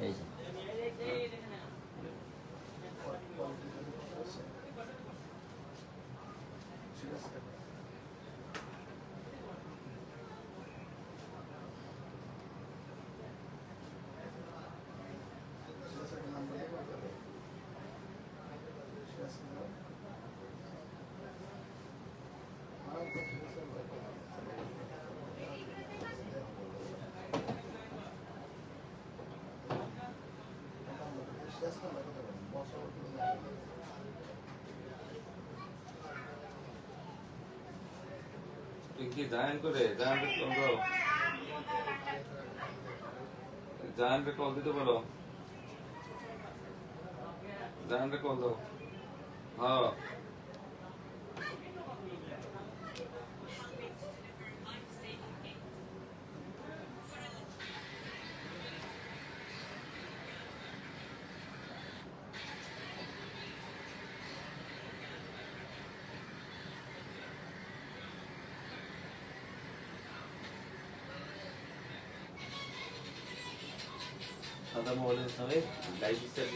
এই যে কি জায়ান করে? জায়ান কল দাও। জায়ান কল দিতে পারো? জায়ান কল দাও। হ্যাঁ। মোবাইলের সঙ্গে লাইফ স্টাইল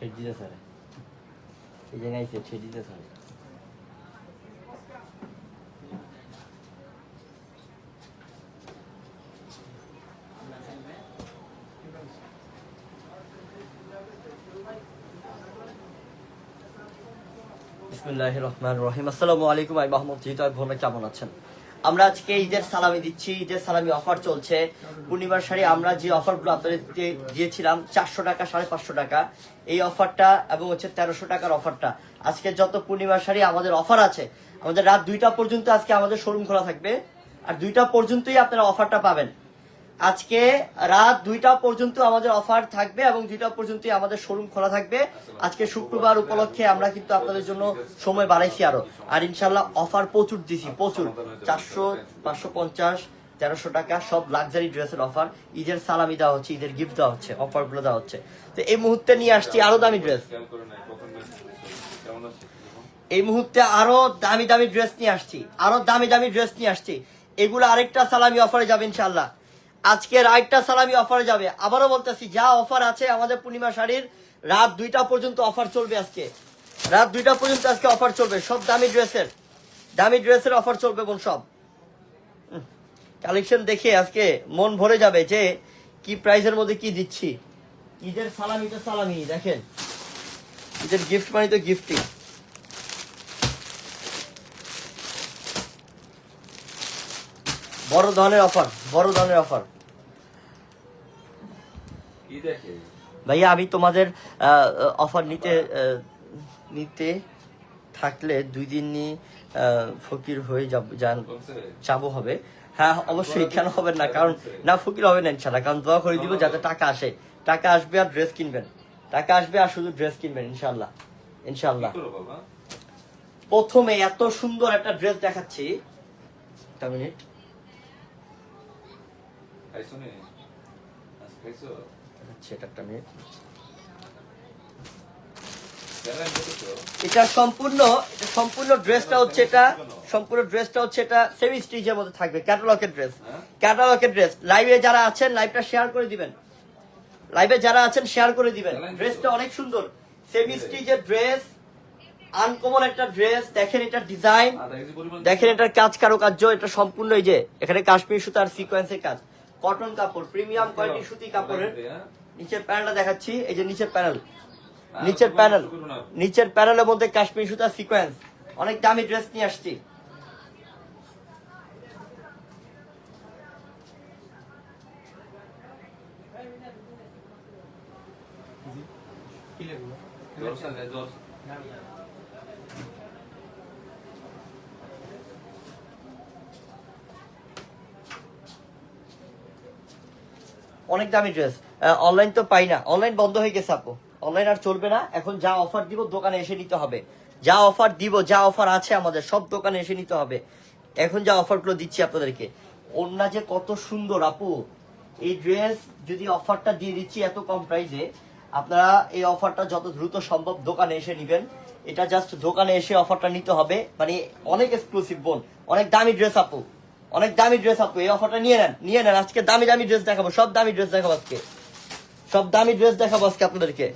ছেড়ে স্যার এই জায়গায় এসে ছেড়ে দিতে স্যার বিসমিল্লাহ রহমান রহিম। আসসালামু আলাইকুম আমি মাহমুদ জিত ভোনা কেমন আছেন? আমরা আজকে ঈদের সালামি দিচ্ছি, ঈদের সালামি অফার চলছে। পূর্ণিমার শাড়ি, আমরা যে অফারগুলো আপনাদের দিয়েছিলাম, চারশো টাকা, সাড়ে পাঁচশো টাকা। এই অফারটা এবং হচ্ছে তেরোশো টাকার অফারটা। আজকে যত পূর্ণিমার শাড়ি আমাদের অফার আছে, আমাদের রাত দুইটা পর্যন্ত আজকে আমাদের শোরুম খোলা থাকবে। আর দুইটা পর্যন্তই আপনারা অফারটা পাবেন। আজকে রাত দুইটা পর্যন্ত আমাদের অফার থাকবে এবং দুইটা পর্যন্তই আমাদের শোরুম খোলা থাকবে। আজকে শুক্রবার উপলক্ষে আমরা কিন্তু আপনাদের জন্য সময় বাড়াইছি আরও। আর ইনশাল্লাহ অফার প্রচুর দিছি, প্রচুর। চারশো, পাঁচশো পঞ্চাশ, তেরোশো টাকা, সব লাক্সারি ড্রেসের অফার। ঈদের সালামি দেওয়া হচ্ছে, ঈদের গিফট দেওয়া হচ্ছে অফারগুলো দেওয়া হচ্ছে। তো এই মুহূর্তে নিয়ে আসছি আরও দামি ড্রেস। এই মুহূর্তে আরও দামি দামি ড্রেস নিয়ে আসছি, আরও দামি দামি ড্রেস নিয়ে আসছি। এগুলো আরেকটা সালামি অফারে যাবে ইনশাল্লাহ আজকের আরেকটা সালামি অফারে যাবে। আবারও বলতেছি, যা অফার আছে আমাদের পূর্ণিমা শাড়ির, রাত দুইটা পর্যন্ত অফার চলবে আজকে। রাত দুইটা পর্যন্ত আজকে অফার চলবে, সব দামি ড্রেসের। দামি ড্রেসের অফার চলবে বোন, সব। কালেকশন দেখে আজকে মন ভরে যাবে যে কি প্রাইসের মধ্যে কি দিচ্ছি। ঈদের সালামি তো সালামি, দেখেন। ঈদের গিফট মানে তো গিফটই বড় ধরনের অফার বড় ধরনের অফার ভাইয়া, আমি তোমাদের অফার নিতে নিতে থাকলে দুই দিন নিয়ে ফকির হয়ে যাব, যান চাবো হবে। হ্যাঁ অবশ্যই, কেন হবে না? কারণ, না, ফকির হবে না ইনশাল্লাহ কারণ দোয়া করে দিব যাতে টাকা আসে। টাকা আসবে আর ড্রেস কিনবেন। টাকা আসবে আর শুধু ড্রেস কিনবেন ইনশাল্লাহ ইনশাল্লাহ প্রথমে এত সুন্দর একটা ড্রেস দেখাচ্ছি। একটা মিনিট। এটা একটা মিনিট এটা সম্পূর্ণ সম্পূর্ণ ড্রেসটা হচ্ছে এটা সম্পূর্ণ ড্রেসটা হচ্ছে এটা সেমি স্টিচের মধ্যে থাকবে ক্যাটালগের ড্রেস ক্যাটালগের ড্রেস লাইভে যারা আছেন লাইভটা শেয়ার করে দিবেন। লাইভে যারা আছেন শেয়ার করে দিবেন। ড্রেসটা অনেক সুন্দর। সেমি স্টিচের ড্রেস আনকমন একটা ড্রেস দেখেন এটা ডিজাইন দেখেন এটার কাজ কারুকার্য এটা সম্পূর্ণ এই যে এখানে কাশ্মীর সুতার সিকোয়েন্সের কাজ। কটন কাপড় প্রিমিয়াম কোয়ালিটি সুতি কাপড়ের। নিচের প্যানেলটা দেখাচ্ছি এই যে নিচের প্যানেল। নিচের প্যানেল। নিচের প্যানেলের মধ্যে কাশ্মীর সুতা সিকোয়েন্স অনেক দামি ড্রেস নিয়ে আসছি। অনেক দামি ড্রেস অনলাইন তো পাই না। অনলাইন বন্ধ হয়ে গেছে আপু। অনলাইন আর চলবে না। এখন যা অফার দিব, দোকানে এসে নিতে হবে। যা অফার দিব, যা অফার আছে আমাদের, সব দোকানে এসে নিতে হবে। এখন যা অফারগুলো দিচ্ছি আপনাদেরকে। অন্য যে কত সুন্দর আপু। এই ড্রেস যদি অফারটা দিয়ে দিচ্ছি এত কম প্রাইসে আপনারা এই অফারটা যত দ্রুত সম্ভব দোকানে এসে নেবেন। এটা জাস্ট দোকানে এসে অফারটা নিতে হবে। মানে অনেক এক্সক্লুসিভ বোন। অনেক দামি ড্রেস আপু। অনেক দামি ড্রেস আপু, এই অফারটা নিয়ে নেন নিয়ে নেন, আজকে দামি দামি ড্রেস দেখাবো, সব দামি ড্রেস দেখাবো আজকে। সব দামি ড্রেস দেখাবো আজকে আপনাদেরকে।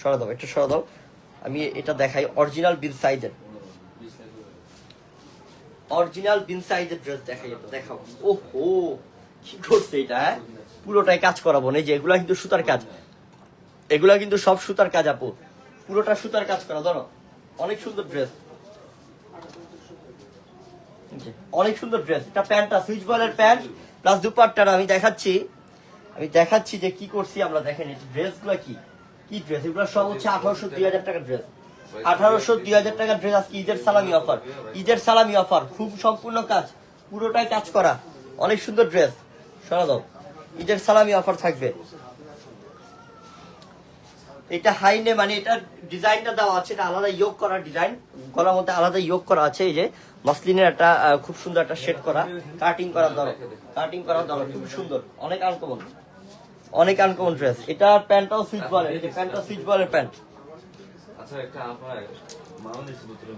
সরা দাও, একটু সরা দাও। আমি এটা দেখাই অরিজিনাল বিন সাইজের অরিজিনাল বিন সাইজের ড্রেস দেখাই, এটা দেখাবো। ও হো কি করছে এটা হ্যাঁ? পুরোটাই কাজ করাবো না যে এগুলা কিন্তু সুতার কাজ। এগুলা কিন্তু সব সুতার কাজ আপু। পুরোটা সুতার কাজ করা, ধরো। অনেক সুন্দর ড্রেস অনেক সুন্দর ড্রেস এটা প্যান্টটা, সুইচ বলের প্যান্ট প্লাস দুপাট্টাটা আমি দেখাচ্ছি। আমি দেখাচ্ছি যে কি করছি, আমরা দেখেন এই ড্রেসগুলা কি। কি ড্রেস এগুলো সব হচ্ছে আঠারোশো দুই হাজার টাকার ড্রেস আঠারোশো দুই হাজার টাকার ড্রেস আজকে ঈদের সালামি অফার ঈদের সালামি অফার খুব সম্পূর্ণ কাজ, পুরোটাই কাজ করা। অনেক সুন্দর ড্রেস শোনা দাও ঈদের সালামি অফার থাকবে। এটা হাইনে মানে এটা ডিজাইনটা দেওয়া আছে এটা আলাদা ইয়োগ করা ডিজাইন। গলার মধ্যে আলাদা ইয়োগ করা আছে এই যে মসলিনের একটা খুব সুন্দর একটা শেড করা কাটিং করা ধরো কাটিং করা ধরো খুব সুন্দর অনেক আনকমন অনেক আনকমন ড্রেস এটা প্যান্টটাও সুইচ বলের এই যে প্যান্টটা সুইচ বলের প্যান্ট। আচ্ছা একটা আপনার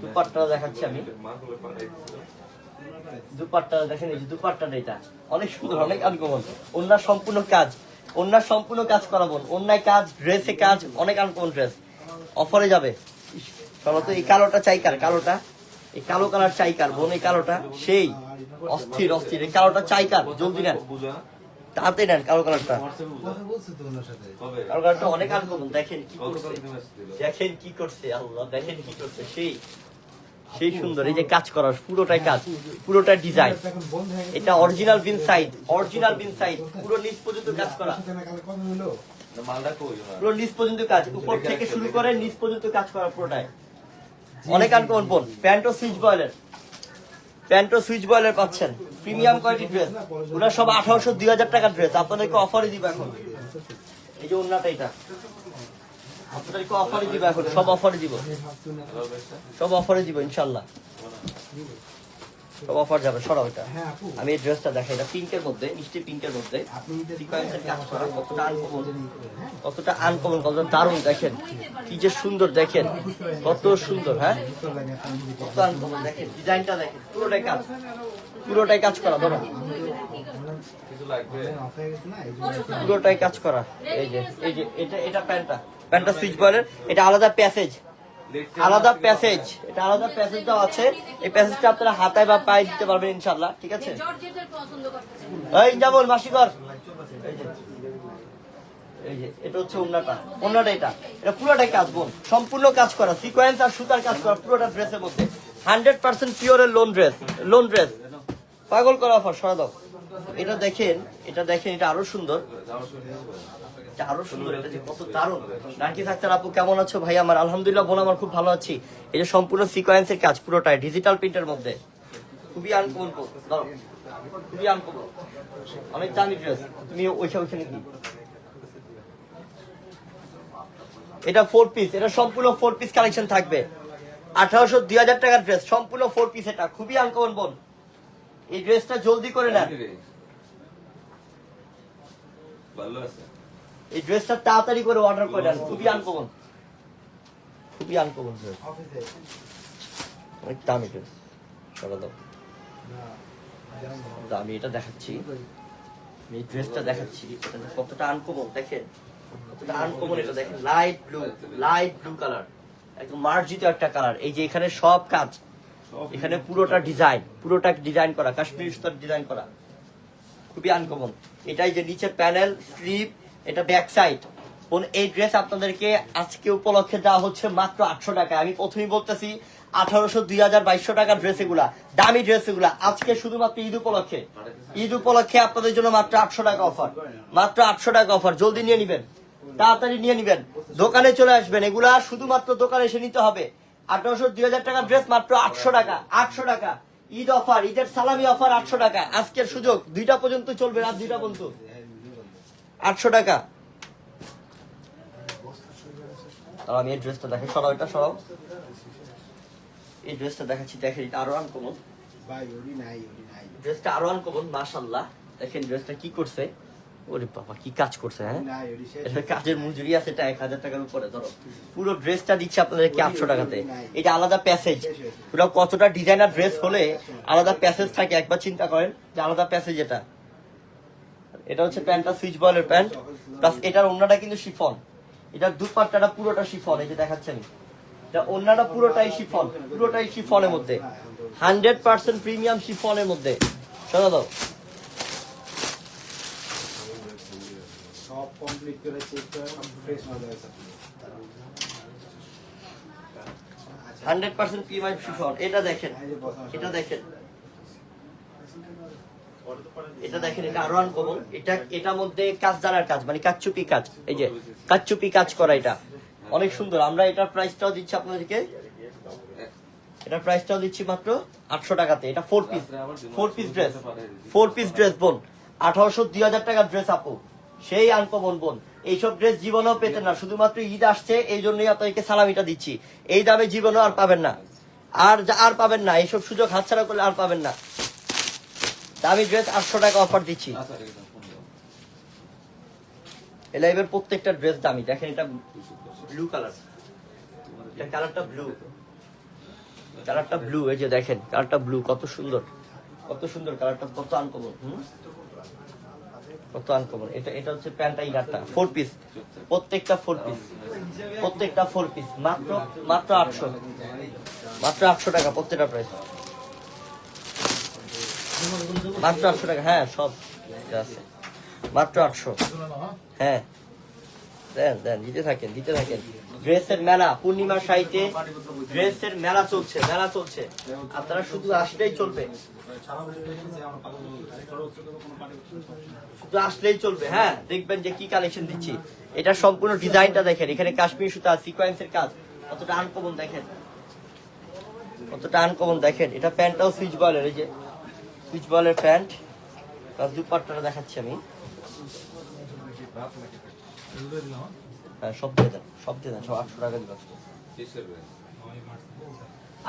দুপাট্টা দেখাচ্ছি আমি। দুপাট্টা দেখেন এই যে দুপাট্টাটা এটা। অনেক সুন্দর অনেক আনকমন ওনার সম্পূর্ণ কাজ। ওনার সম্পূর্ণ কাজ করাবো। অন্যায় কাজ ড্রেসে কাজ, অনেক আনকমন ড্রেস অফারে যাবে। চলো তো এই কালোটা চাই কার? কালোটা? এই কালো কালার চাই কার? বোন এই কালোটা? সেই। অস্থির অস্থির। এই কালোটা চাই কার? জলদি নেন। তাতে নেন কালো কালারটা। কালো কালারটা অনেক আনকমন দেখেন কি করছে। দেখেন কি করছে। আল্লাহ, দেখেন কি করছে। সেই। সেই সুন্দর, এই যে কাজ করার পুরোটাই কাজ পুরোটা ডিজাইন এটা অরিজিনাল বিন সাইড অরিজিনাল বিন সাইড পুরো নিচ পর্যন্ত কাজ করা? পুরো নিচ পর্যন্ত কাজ, উপর থেকে শুরু করে নিচ পর্যন্ত কাজ করা পুরোটাই। অনেক আনকমন বোন প্যান্টো সুইচ বয়েলের প্যান্টো সুইচ বয়েলের পাচ্ছেন প্রিমিয়াম কোয়ালিটি ড্রেস ওরা সব আঠারোশো, দুই হাজার টাকার ড্রেস আপনাদেরকে অফারে দিব এখন। এই যে অন্যটা এটা। আপনাদেরকে অফারে দিব এখন? সব অফারে দিব? সব অফারে দিব ইনশাল্লাহ সব অফার যাবে সরাও এটা। হ্যাঁ আমি এই ড্রেসটা দেখাই এটা পিঙ্কের মধ্যে মিষ্টি পিঙ্কের মধ্যে। সিকোয়েন্সের কাজ করা কতটা আনকমন হ্যাঁ। কতটা আনকমন কতটা দারুণ দেখেন। কি যে সুন্দর দেখেন। কত সুন্দর হ্যাঁ? কত আনকমন দেখেন। ডিজাইনটা দেখেন পুরোটাই কাজ। পুরোটাই কাজ করা ধরো। কিছু লাগবে। অফ গেছে না এই জন্য পুরোটাই কাজ করা। এই যে এই যে এটা এটা প্যান্টটা। প্যান্টটা সুইচ বলের এটা আলাদা প্যাসেজ আলাদা প্যাসেজ এটা আলাদা প্যাসেজ দেওয়া আছে। এই প্যাসেজটা আপনারা হাতায় বা পায়ে দিতে পারবেন ইনশাল্লাহ ঠিক আছে? এই যাবল মাসিকর এটা হচ্ছে এটা। এটা পুরোটাই কাজ সম্পূর্ণ কাজ করা সিকোয়েন্স আর সুতার কাজ করা, পুরোটা ড্রেসের মধ্যে। হান্ড্রেড পার্সেন্ট পিওরের লোন ড্রেস লোন ড্রেস পাগল করা অফার সরা এটা দেখেন এটা দেখেন, এটা আরও সুন্দর। আরও সুন্দর এটা যে কত দারুণ। আপু কেমন আছো? ভাই আমার আলহামদুলিল্লাহ বোন আমার খুব ভালো আছি। এই যে সম্পূর্ণ সিকোয়েন্সের কাজ পুরোটাই ডিজিটাল প্রিন্টের মধ্যে। খুবই আনকমন ধরো খুবই আনকমন অনেক দামি ড্রেস তুমি ওইসব ওইখানে কি? এটা ফোর পিস এটা সম্পূর্ণ ফোর পিস কালেকশন থাকবে। আঠারোশো দুই হাজার টাকার ড্রেস সম্পূর্ণ ফোর পিস এটা খুবই আনকমন বোন। এই ড্রেসটা জলদি করে নেন। ভালো আছে। এই ড্রেসটা তাড়াতাড়ি করে অর্ডার করে দেন খুবই আনকমন খুবই আনকমন ড্রেস অনেক দামি ড্রেস সরা দাও। আমি এটা দেখাচ্ছি। এই ড্রেসটা দেখাচ্ছি। কতটা আনকমন দেখেন। কতটা আনকমন এটা দেখেন। Light blue light blue colour একদম মার্জিত একটা কালার এই যে এখানে সব কাজ। এখানে পুরোটা ডিজাইন পুরোটা ডিজাইন করা। কাশ্মীরি সুতার ডিজাইন করা। খুবই আনকমন এটাই যে নিচের প্যানেল স্লিপ এটা ব্যাক সাইড কোন এই ড্রেস আপনাদেরকে আজকে উপলক্ষে দেওয়া হচ্ছে মাত্র আটশো টাকা আমি প্রথমেই বলতেছি, আঠারোশো, দুই হাজার বাইশশো টাকার ড্রেস এগুলা, দামি ড্রেস এগুলা। আজকে শুধুমাত্র ঈদ উপলক্ষে। ঈদ উপলক্ষে আপনাদের জন্য মাত্র আটশো টাকা অফার মাত্র আটশো টাকা অফার জলদি নিয়ে নিবেন। তাড়াতাড়ি নিয়ে নিবেন। দোকানে চলে আসবেন। এগুলা শুধুমাত্র দোকানে এসে নিতে হবে। আঠারোশো, দুই হাজার টাকার ড্রেস মাত্র আটশো টাকা। আটশো টাকা। ঈদ অফার ঈদের সালামি অফার আটশো টাকা। আজকের সুযোগ। দুইটা পর্যন্ত চলবে রাত দুইটা পর্যন্ত। আটশো টাকা। আমি এই ড্রেসটা দেখে সরাও এটা সরাও। এই ড্রেসটা দেখাচ্ছি দেখেন এটা আরও আনকমন ড্রেসটা আরও আনকমন মাশাল্লাহ দেখেন ড্রেসটা কি করছে? ওরে বাবা কি কাজ করছে হ্যাঁ? এটা কাজের মজুরি আছে এটা এক হাজার টাকার উপরে ধরো। পুরো ড্রেসটা দিচ্ছে আপনাদেরকে আটশো টাকাতে। এটা আলাদা প্যাসেজ পুরো কতটা ডিজাইনার ড্রেস হলে আলাদা প্যাসেজ থাকে একবার চিন্তা করেন যে আলাদা প্যাসেজ এটা। এটা হচ্ছে প্যান্টটা সুইচ বয়েলের প্যান্ট। প্লাস এটার অন্যটা কিন্তু শিফন। এটার দুপাট্টাটা পুরোটা শিফন এই যে দেখাচ্ছেন। এটা অন্যটা পুরোটাই শিফন পুরোটাই শিফনের মধ্যে। হান্ড্রেড পার্সেন্ট প্রিমিয়াম শিফনের মধ্যে। শোনা দাও সব কমপ্লিট করে চেক করে ফ্রেশ আচ্ছা হান্ড্রেড পার্সেন্ট প্রিমিয়াম শিফন। এটা দেখেন এটা দেখেন। এটা দেখেন, এটা এটা এটার মধ্যে কাজ কাজ মানে কাচ্চুপি কাজ। এই যে, কাচ্চুপি কাজ করা এটা। অনেক সুন্দর। আমরা এটার প্রাইসটাও দিচ্ছি আপনাদেরকে। প্রাইসটাও দিচ্ছি মাত্র আটশো টাকাতে। এটা four piece four piece dress four piece dress বোন। আঠারোশো দুই হাজার টাকার ড্রেস আপু। সেই আনকমন বোন। এইসব ড্রেস জীবনেও পেতেন না। শুধুমাত্র ঈদ আসছে, এই জন্যই আপনাদেরকে সালামিটা দিচ্ছি। এই দামে জীবনেও আর পাবেন না। আর আর পাবেন না। এইসব সুযোগ হাতছাড়া করলে আর পাবেন না। দামি ড্রেস আটশো টাকা অফার দিচ্ছি। এলাইভের প্রত্যেকটা ড্রেস দামি। দেখেন এটা ব্লু কালার এটা কালারটা ব্লু কালারটা ব্লু এই যে দেখেন কালারটা ব্লু কত সুন্দর। কত সুন্দর কালারটা কত আনকমন কত আনকমন এটা এটা হচ্ছে প্যান্টটা ইনারটা ফোর পিস প্রত্যেকটা ফোর পিস প্রত্যেকটা ফোর পিস মাত্র মাত্র আটশো। মাত্র আটশো টাকা প্রত্যেকটা প্রাইস মাত্র আটশো টাকা হ্যাঁ সব আছে। মাত্র আটশো। হ্যাঁ। দেন দেন, দিতে থাকেন দিতে থাকেন। ড্রেসের মেলা, পূর্ণিমার সাইটে ড্রেসের মেলা চলছে মেলা চলছে। আপনারা শুধু আসলেই চলবে। শুধু আসলেই চলবে হ্যাঁ দেখবেন যে কি কালেকশন দিচ্ছি। এটা সম্পূর্ণ ডিজাইনটা দেখেন, এখানে কাশ্মীর সুতা সিকোয়েন্সের কাজ। কতটা আনকমন দেখেন। কতটা আনকমন দেখেন, এটা প্যান্টটাও সুইচ বলের এই যে সুইচ বলের প্যান্ট প্লাস দেখাচ্ছি আমি। হ্যাঁ টাকা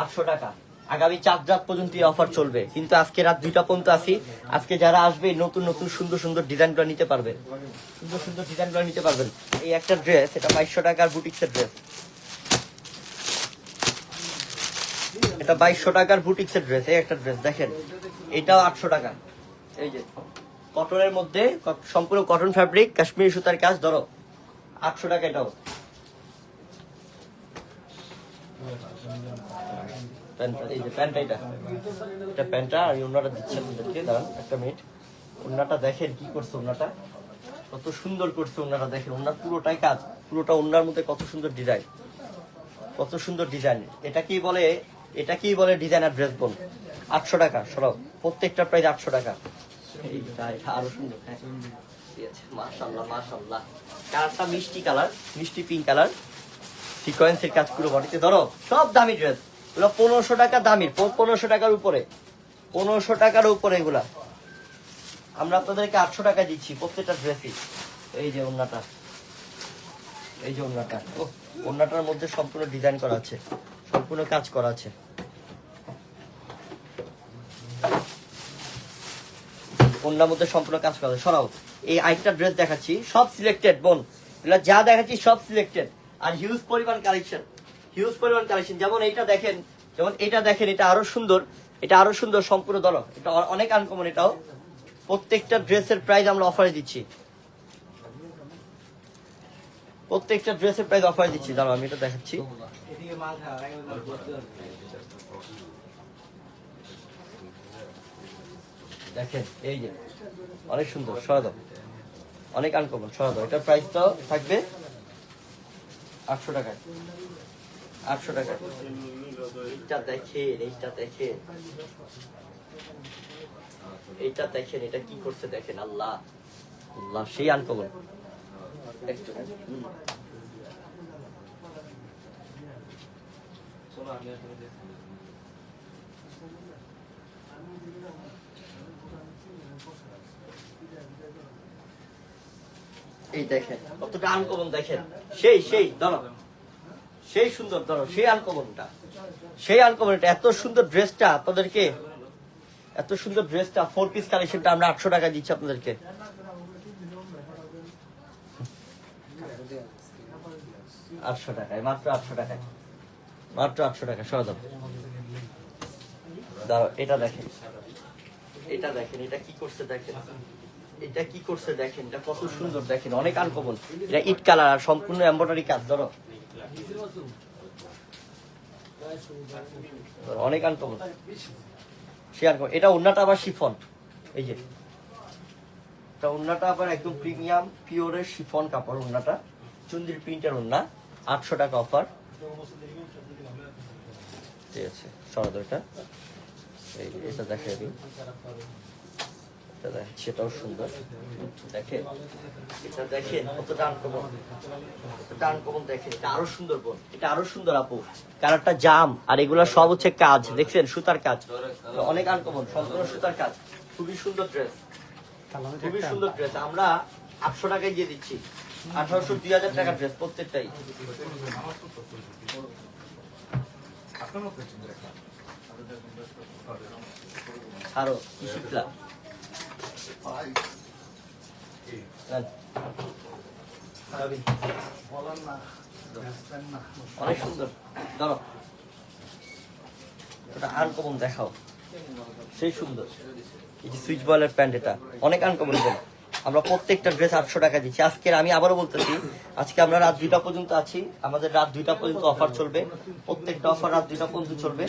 আটশো টাকা। আগামী চার রাত অফার চলবে। কিন্তু আজকে রাত পর্যন্ত আজকে যারা আসবে, নতুন নতুন, সুন্দর সুন্দর ডিজাইনগুলো নিতে পারবেন। সুন্দর সুন্দর ডিজাইনগুলো নিতে পারবেন। এই একটা ড্রেস এটা বাইশশো টাকার বুটিক্সের ড্রেস এটা বাইশশো টাকার বুটিক্সের ড্রেস এই একটা ড্রেস দেখেন। এটাও আটশো টাকা। এই যে, কটনের মধ্যে সম্পূর্ণ কটন ফ্যাব্রিক কাশ্মীরি সুতার কাজ, ধরো, আটশো টাকা এটাও। এই যে প্যান্টটা এটা। প্যান্টটা দাঁড়ান একটা দেখেন কি করছে ওনাটা। কত সুন্দর করছে দেখেন, ওনার পুরোটাই কাজ, পুরোটা মধ্যে কত সুন্দর ডিজাইন কত সুন্দর ডিজাইন এটা কি বলে, এটা কি বলে ডিজাইনার ড্রেস বল আটশো টাকা, সরাও। প্রত্যেকটা প্রাইস আটশো টাকা। আরও সুন্দর হ্যাঁ। মাশাল্লাহ মাশাল্লাহ কালারটা মিষ্টি কালার মিষ্টি পিঙ্ক কালার। সিকোয়েন্সের কাজ পুরো বডিতে ধরো সব দামি ড্রেস এগুলো পনেরোশো টাকা দামির পনেরোশো টাকার উপরে। পনেরোশো টাকার উপরে এগুলা। আমরা আপনাদেরকে আটশো টাকা দিচ্ছি প্রত্যেকটা ড্রেসই এই যে ওন্নাটা এই যে ওন্নাটা ও ওন্নাটার মধ্যে সম্পূর্ণ ডিজাইন করা আছে। সম্পূর্ণ কাজ করা আছে। ওন্নার মধ্যে সম্পূর্ণ কাজ করা সরাও। এই আরেকটা ড্রেস দেখাচ্ছি। সব সিলেক্টেড বোন। এগুলা যা দেখাচ্ছি সব সিলেক্টেড আর হিউজ পরিমাণ কালেকশন হিউজ পরিমাণ কালেকশন যেমন এইটা দেখেন, যেমন এটা দেখেন, এটা আরও সুন্দর। এটা আরও সুন্দর, সম্পূর্ণ ধরো এটা অনেক আনকমন এটাও। প্রত্যেকটা ড্রেসের প্রাইস আমরা অফারে দিচ্ছি। প্রত্যেকটা ড্রেসের প্রাইস অফারে দিচ্ছি। দাঁড়াও, আমি এটা দেখাচ্ছি। দেখেন, এই যে, অনেক সুন্দর, সরাদ। অনেক আনকমন সরাদ। এটার প্রাইসটাও থাকবে আটশো টাকায়। আটশো টাকায়। এইটা দেখেন এইটা দেখেন। এইটা দেখেন, এটা কি করছে দেখেন, আল্লাহ। আল্লাহ, সেই আনকমন একটু হুম। শোনো আমি আর তুমি দেখছি। এই দেখেন। কতটা আনকমন দেখেন। সেই সেই, ধরো। সেই সুন্দর, ধরো, সেই আনকমনটা সেই আনকমনটা এত সুন্দর ড্রেসটা আপনাদেরকে, এত সুন্দর ড্রেসটা ফোর পিস কালেকশনটা আমরা আটশো টাকা দিচ্ছি আপনাদেরকে। আটশো টাকায়, মাত্র আটশো টাকায়। মাত্র আটশো টাকা সরদ দাঁড়াও, এটা দেখেন। এটা দেখেন, এটা কি করছে দেখেন। এটা কি করছে দেখেন, এটা কত সুন্দর দেখেন, অনেক আনকমন। এটা ইট কালার আর সম্পূর্ণ এমব্রয়ডারি কাজ, ধরো। অনেক আনকমন। সে আনকমন। এটা অন্যটা আবার শিফন। এই যে। এটা অন্যটা আবার একদম প্রিমিয়াম পিওরের শিফন কাপড় অন্যটা চুন্দির প্রিন্টের অন্য আটশো টাকা অফার ঠিক আছে সরদ এটা এটা দেখে এটা সেটাও সুন্দর। দেখেন এটা দেখেন কতটা আনকমন কতটা আনকমন দেখেন এটা আরও সুন্দর বোন এটা আরও সুন্দর আপু। কালারটা জাম আর এগুলা সব হচ্ছে কাজ দেখছেন সুতার কাজ। অনেক আনকমন সম্পূর্ণ সুতার কাজ। খুবই সুন্দর ড্রেস খুবই সুন্দর ড্রেস আমরা আটশো টাকায় দিয়ে দিচ্ছি। আঠারোশো দুই হাজার টাকার ড্রেস প্রত্যেকটাই। আরও কি শিখলা। সেই সুন্দর। এই যে সুইচ বয়েলের প্যান্ট এটা। অনেক আনকমন আমরা প্রত্যেকটা ড্রেস আটশো টাকা দিচ্ছি। আজকে আমি আবারও বলতেছি, আজকে আমরা রাত দুইটা পর্যন্ত আছি। আমাদের রাত দুইটা পর্যন্ত অফার চলবে। প্রত্যেকটা অফার রাত দুইটা পর্যন্ত চলবে।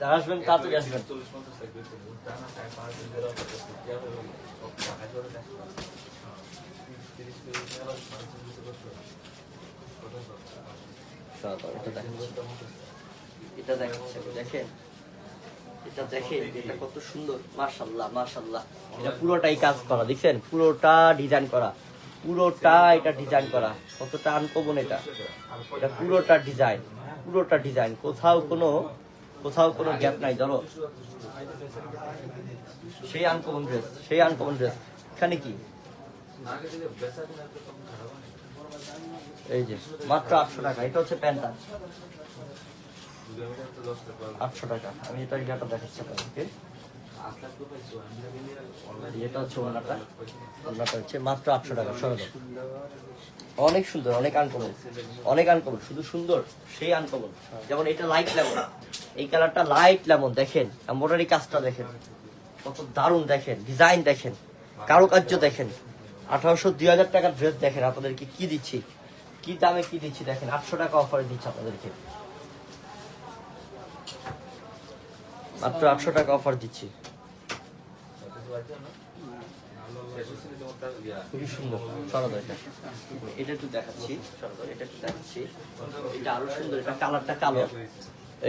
যারা আসবেন তাড়াতাড়ি আসবেন? দাঁড়াও, এটা দেখাচ্ছি। দেখেন। এটা দেখেন এটা কত সুন্দর। মাশাল্লাহ মাশাল্লাহ এটা পুরোটাই কাজ করা দেখছেন? পুরোটা ডিজাইন করা। পুরোটা এটা ডিজাইন করা। কতটা আনকমন এটা। এটা পুরোটা ডিজাইন পুরোটা ডিজাইন কোথাও কোনো কোথাও কোনো গ্যাপ নাই, ধরো সেই আনকমন ড্রেস সেই আনকমন ড্রেস এখানে কি। এই যে, মাত্র আটশো টাকা, এটা হচ্ছে প্যান্টটা। আটশো টাকা, আমি এটা দেখাচ্ছি আপনাদেরকে এটা হচ্ছে ওনাটা ওনাটা হচ্ছে মাত্র আটশো টাকা অনেক সুন্দর অনেক আনকমন অনেক আনকমন শুধু সুন্দর সেই আনকমন যেমন এটা লাইট লেমন এই কালারটা লাইট লেমন দেখেন এমব্রয়ডারি কাজটা দেখেন। কত দারুণ দেখেন ডিজাইন দেখেন কারুকার্য দেখেন। আঠারোশো দুই হাজার টাকার ড্রেস দেখেন আপনাদেরকে কি দিচ্ছি? কি দামে কি দিচ্ছি দেখেন আটশো টাকা অফারে দিচ্ছি আপনাদেরকে। মাত্র আটশো টাকা অফার দিচ্ছি কিছু আছে না? শেষ হচ্ছে না তোমারটা? ইয়া। খুবই সুন্দর এটা দেখাচ্ছি। দেখাচ্ছি কালারটা কালো।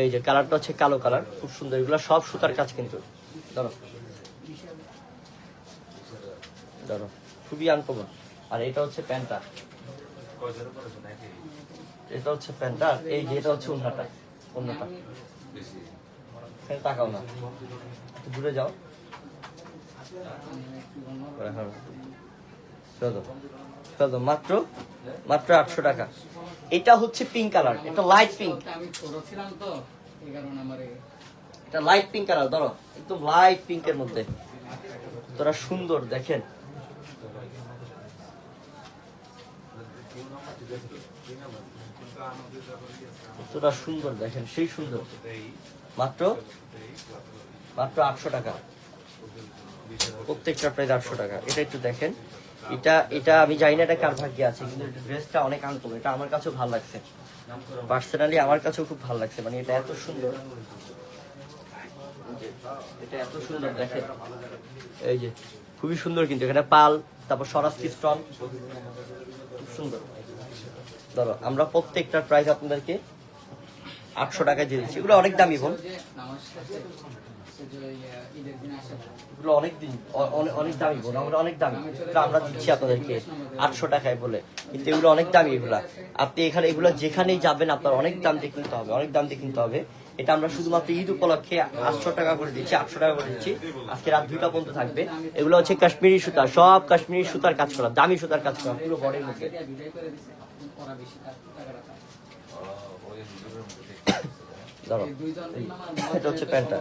এই যে কালারটা হচ্ছে কালো কালার, খুব সুন্দর। এগুলো সব সুতার কাজ কিন্তু। ধরো। ধরো। খুবই আনকমন আর এটা হচ্ছে প্যান্টটা? এটা হচ্ছে প্যান্টটা এই যে এটা হচ্ছে অন্যটা অন্যটা। তাকাও না। দূরে যাও। চলো চলো মাত্র মাত্র আটশো টাকা। এটা হচ্ছে পিঙ্ক কালার এটা লাইট পিঙ্ক আমি ছোট ছিলাম তো এই কারণে আমার এটা লাইট পিঙ্ক কালার ধরো একদম লাইট পিঙ্কের মধ্যে। তোরা সুন্দর দেখেন। কতটা সুন্দর দেখেন সেই সুন্দর। মাত্র মাত্র আটশো টাকা। প্রত্যেকটা প্রাইস আটশো টাকা। এটা একটু দেখেন। এটা এটা আমি জানি না এটা কার ভাগ্যে আছে, কিন্তু ড্রেসটা অনেক আনকম এটা আমার কাছেও ভালো লাগছে। পার্সোনালি আমার কাছেও খুব ভালো লাগছে। মানে এটা এত সুন্দর। এটা এত সুন্দর, দেখেন। এই যে, খুবই সুন্দর কিন্তু। এখানে পাল, তারপর সরাসরি স্টন খুব সুন্দর। ধরো, আমরা প্রত্যেকটার প্রাইস আপনাদেরকে আটশো টাকা দিয়ে দিচ্ছি। এগুলো অনেক দামি বোন। এগুলো অনেক দিন অনেক- অনেক দামি বোন আমরা অনেক দামি। আমরা দিচ্ছি আপনাদেরকে আটশো টাকায় বলে। কিন্তু এগুলো অনেক দামি এগুলা। আপনি এখানে এগুলো যেখানেই যাবেন আপনার অনেক দাম দিয়ে কিনতে হবে অনেক দাম দিয়ে কিনতে হবে। এটা আমরা শুধুমাত্র ঈদ উপলক্ষে আটশো টাকা করে দিচ্ছি আটশো টাকা করে দিচ্ছি। আজকে রাত দুইটা পর্যন্ত থাকবে। এগুলো হচ্ছে কাশ্মীরি সুতা সব কাশ্মীরি সুতার কাজ করা দামি সুতার কাজ করা পুরো বডির মধ্যে। ধরো এটা হচ্ছে প্যান্টটা।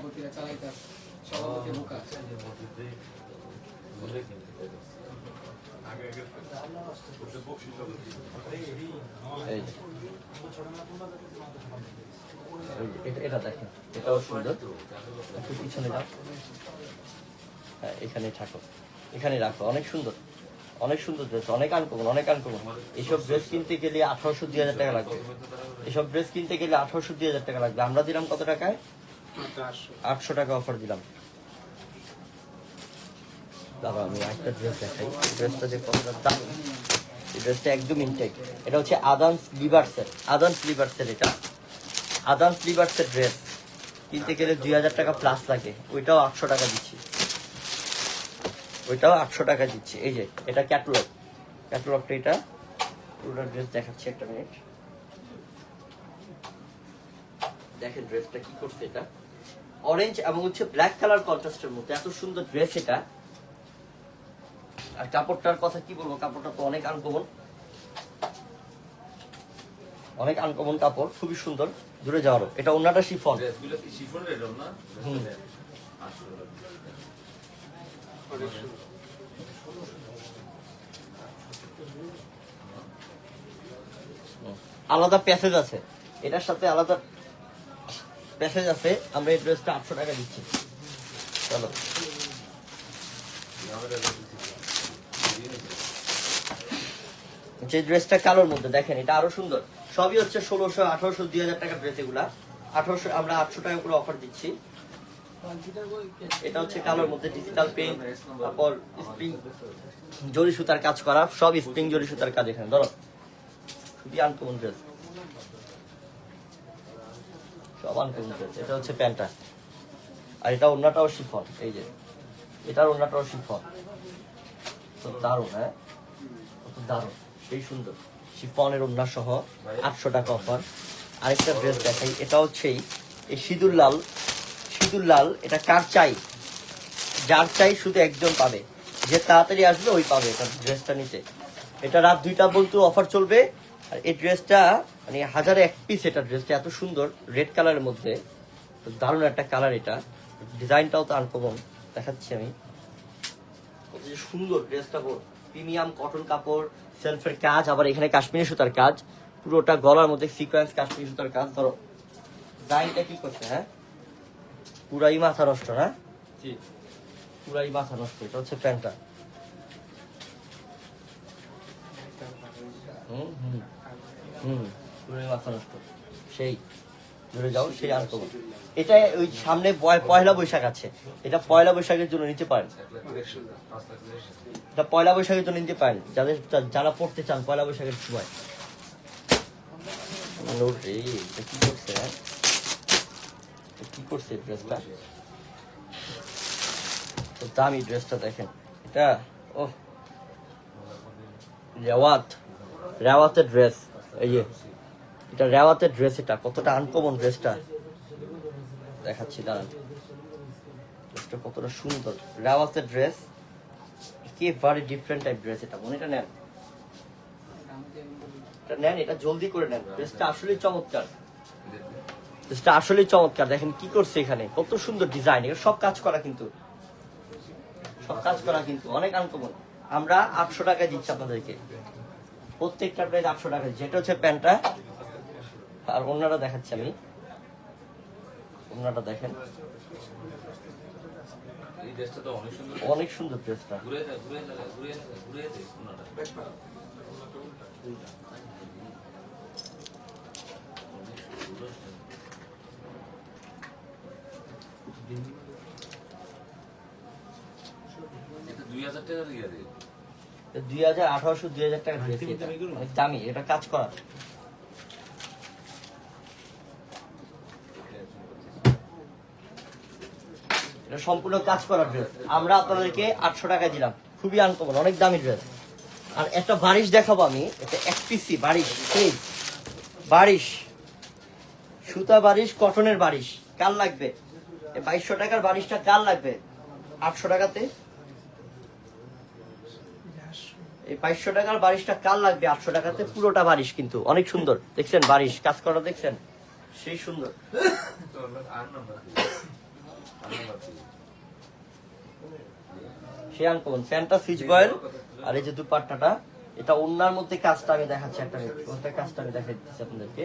এটা- এটা দেখেন এটাও সুন্দর। একটু পিছনে যাও। হ্যাঁ এখানে থাকো। এখানে রাখো অনেক সুন্দর। অনেক সুন্দর ড্রেস অনেক আনকমন অনেক আনকমন এইসব ড্রেস কিনতে গেলে আঠারোশো দুই হাজার টাকা লাগবে। এসব ড্রেস কিনতে গেলে আঠারোশো দুই হাজার টাকা লাগবে। আমরা দিলাম কত টাকায়? আটশো টাকা অফার দিলাম। দাঁড়াও আমি একটা ড্রেস দেখাই। ড্রেসটা যে কতটা দাম। এই ড্রেসটা একদম ইনটেক এটা হচ্ছে আদান্স লিভার্সের আদান্স লিভার্সের এটা। আদান্স লিভার্সের ড্রেস কিনতে গেলে দুই হাজার টাকা প্লাস লাগে। ওইটাও আটশো টাকা দিচ্ছি। ওইটাও আটশো টাকা দিচ্ছে। এই যে এটা ক্যাটলগ ক্যাটলগটা এটা। পুরোটা ড্রেস দেখাচ্ছি একটা মিনিট দেখেন ড্রেসটা কি করছে এটা। অরেঞ্জ এবং হচ্ছে ব্ল্যাক কালার কন্ট্রাস্টের মধ্যে। এত সুন্দর ড্রেস এটা। আর কাপড়টার কথা কি বলব? কাপড়টা তো অনেক আনকমন অনেক আনকমন কাপড় খুবই সুন্দর। দূরে যাওয়ারও। এটা অন্যটা শিফন ড্রেসগুলো কি শিফনের এরকম না হুম। আসলে অনেক সুন্দর আলাদা প্যাসেজ আছে। এটার সাথে আলাদা প্যাসেজ আছে। আমরা এই ড্রেসটা আটশো টাকা দিচ্ছি। চলো। যে ড্রেসটা কালোর মধ্যে, দেখেন, এটা আরও সুন্দর। সবই হচ্ছে ষোলোশো, আঠারোশো, দুই হাজার টাকার ড্রেস এগুলা। আঠারোশো, আমরা আটশো টাকা করে অফার দিচ্ছি। এটা হচ্ছে কালোর মধ্যে ডিজিটাল পেন তারপর স্প্রিং জরি সুতার কাজ করা, সব স্প্রিং জরি সুতার কাজ এখানে। ধরো, খুবই আনকমন ড্রেস সব আনকমন ড্রেস এটা হচ্ছে প্যান্টটা। আর এটা অন্যটাও শিফন, এই যে। এটার অন্যটাও শিফন। তো দারুণ হ্যাঁ? দারুণ। এই সুন্দর। শিফনের ওন্না সহ আটশো টাকা অফার আরেকটা ড্রেস দেখাই এটা হচ্ছেই এই সিঁদুর লাল। সিঁদুর লাল, এটা কার চাই? যার চাই শুধু একজন পাবে। যে তাড়াতাড়ি আসবে, ওই পাবে এটা ড্রেসটা নিতে। এটা রাত দুইটা বলতে অফার চলবে। আর এই ড্রেসটা মানে হাজারে এক পিস এটা ড্রেসটা এত সুন্দর রেড কালারের মধ্যে। দারুণ একটা কালার এটা। ডিজাইনটাও তো আনকমন দেখাচ্ছি আমি। সুন্দর ড্রেসটা প্রিমিয়াম কটন কাপড় সেলফের কাজ, আবার এখানে কাশ্মীরি সুতার কাজ। পুরোটা গলার মধ্যে সিকোয়েন্স কাশ্মীরি সুতার কাজ, ধরো। ডিজাইনটা কি করছে হ্যাঁ? পুরাই মাথা নষ্ট না? জি পুরাই মাথা নষ্ট এটা হচ্ছে প্যান্টটা হুম হুম হুম পুরাই মাথা নষ্ট। সেই ধরে যাও সেই আর এটা ওই সামনে পয়লা বৈশাখ আছে। এটা পয়লা বৈশাখের জন্য নিতে পারেন। এটা পয়লা বৈশাখের জন্য নিতে পারেন। যাদের যারা পড়তে চান পয়লা বৈশাখের সময়। কি করছে? কি করছে ড্রেসটা তো দামি ড্রেসটা দেখেন। এটা ও রেওয়াত, রেওয়াতের ড্রেস এই যে, এটা রেওয়াতের ড্রেস এটা। কতটা আনকমন ড্রেসটা দেখাচ্ছি, দাঁড়ান। ড্রেসটা কতটা সুন্দর। রেওয়াতের ড্রেস একেবারে ডিফারেন্ট টাইপ ড্রেস এটা। মনে এটা নেন। এটা নেন, এটা জলদি করে নেন। ড্রেসটা আসলেই চমৎকার। ড্রেসটা আসলেই চমৎকার দেখেন কি করছে এখানে কত সুন্দর ডিজাইন এটা সব কাজ করা কিন্তু সব কাজ করা কিন্তু অনেক আনকমন আমরা আটশো টাকায় দিচ্ছি আপনাদেরকে প্রত্যেকটা প্রাইস আটশো টাকা যেটা হচ্ছে প্যান্টটা আর অন্যটা দেখাচ্ছি আমি অন্যটা দেখেন এই ড্রেসটা তো অনেক সুন্দর অনেক সুন্দর ড্রেসটা ঘুরে যায় ঘুরে যায় ঘুরে যায় ঘুরে যায় ওনাটা এটা দুই হাজার টাকা দিয়ে দিই দুই হাজার আঠারোশো দুই হাজার টাকা দিয়েছি দামি এটা কাজ করা। এটা সম্পূর্ণ কাজ করা ড্রেস আমরা আপনাদেরকে আটশো টাকা দিলাম। খুবই আনকমন অনেক দামি ড্রেস আর একটা বারিশ দেখাবো আমি। এটা এক পিসি বারিশ সেই। বারিশ। সুতা বারিশ কটনের বারিশ। কার লাগবে? বাইশশো টাকার বারিশটা কার লাগবে? আটশো টাকাতে? এই বাইশশো টাকার বারিশটা কার লাগবে? আটশো টাকাতে পুরোটা বারিশ কিন্তু। অনেক সুন্দর। দেখছেন বারিশ কাজ করা দেখছেন? সেই সুন্দর। বয়েল। আর এই যে দুপাট্টাটা, এটা মধ্যে কাজটা আমি দেখাচ্ছি একটা কাজটা আমি দেখাই দিচ্ছি আপনাদেরকে।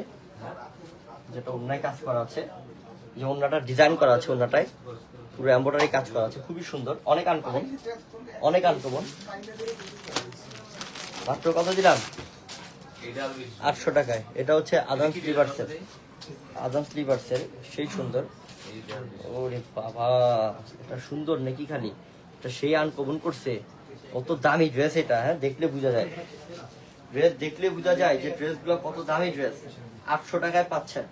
যেটা অন্যায় কাজ করা আছে। যে অন্যটা ডিজাইন করা আছে অন্যটায় পুরো এম্ব্রয়ডারি কাজ করা আছে, খুবই সুন্দর, অনেক আনকমন অনেক আনকমন মাত্র কত দিলাম? আটশো টাকায়। এটা হচ্ছে আদান স্লিভার্সের আদান স্লিভার্সের সেই সুন্দর। ওরে বাবা, এটা সুন্দর নাকি খালি? এটা সেই আনকমন করছে। কত দামি ড্রেস এটা হ্যাঁ? দেখলে বোঝা যায়। ড্রেস দেখলে বোঝা যায় যে ড্রেসগুলো কত দামি ড্রেস আটশো টাকায় পাচ্ছেন।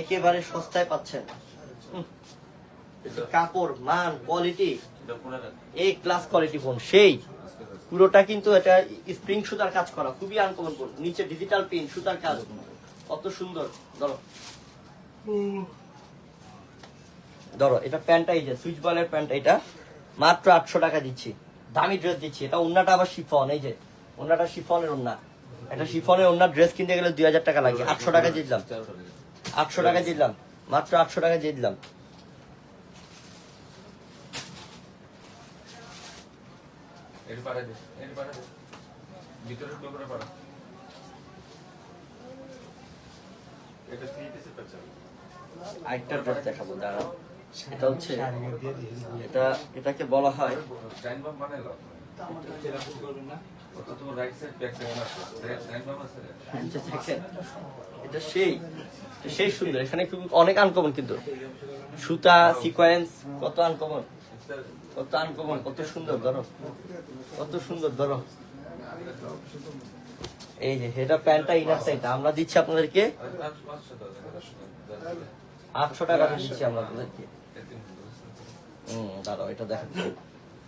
একেবারে সস্তায় পাচ্ছেন। কাপড়, মান কোয়ালিটি এই ক্লাস কোয়ালিটি ফোন সেই। পুরোটা কিন্তু এটা স্প্রিং সুতার কাজ করা, খুবই আনকমন ফোন নিচে ডিজিটাল প্রিন্ট সুতার কাজ। কত সুন্দর। ধরো। ধরো, এটা প্যান্টটা এই যে, সুইচ বলের প্যান্ট, এটা মাত্র আটশো টাকা দিচ্ছি। দামি ড্রেস দিচ্ছি। এটা ওন্নাটা আবার শিফন, এই যে। ওন্নাটা শিফনের ওন্না। এটা শিফনের ওন্না ড্রেস কিনতে গেলে দুই হাজার টাকা লাগে। আটশো টাকা দিয়ে দিলাম। আটশো টাকা দিলাম। মাত্র আটশো টাকা পাচ্ছেন আরেকটা ড্রেস দেখাবো দাঁড়াও। এটা হচ্ছে এটা এটাকে বলা হয় আচ্ছা, দেখেন সেই সুন্দর এখানে অনেক আনকমন কিন্তু। সুতা সিকোয়েন্স কত আনকমন কত আনকমন কত সুন্দর ধরো। কত সুন্দর ধরো। এই যে এটা প্যান্টটা ইনার সাইডটা আমরা দিচ্ছি আপনাদেরকে। আটশো টাকা দিচ্ছি আমরা আপনাদেরকে। হুম দাঁড়াও এটা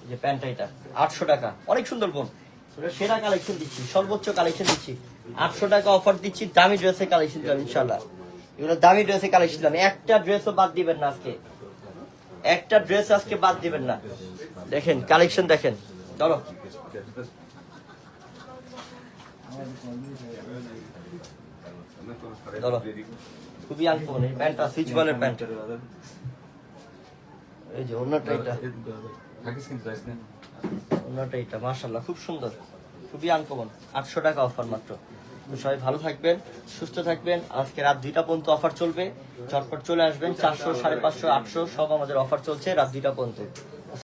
এই যে প্যান্টটা এটা আটশো টাকা অনেক সুন্দর এটা সেরা কালেকশন দিচ্ছি, সর্বোচ্চ কালেকশন দিচ্ছি। আটশো টাকা অফার দিচ্ছি, দামি ড্রেসের কালেকশন দিলাম ইনশাল্লাহ এগুলো দামি ড্রেসের কালেকশন দিলাম একটা ড্রেসও বাদ দিবেন না আজকে। একটা ড্রেস আজকে বাদ দিবেন না। দেখেন কালেকশন দেখেন। চলো খুবই আনকমন এই প্যান্টটা সুইচ বলের প্যান্ট। এই যে অন্যটা এটা থাকিস কিন্তু অন্যটা এটা মার্শাল্লাহ খুব সুন্দর। খুবই আনকমন আটশো টাকা অফার মাত্র। সবাই ভালো থাকবেন, সুস্থ থাকবেন। আজকে রাত দুইটা পর্যন্ত অফার চলবে। চটপট চলে আসবেন। চারশো, সাড়ে পাঁচশো, আটশো, সব আমাদের অফার চলছে রাত দুইটা পর্যন্ত।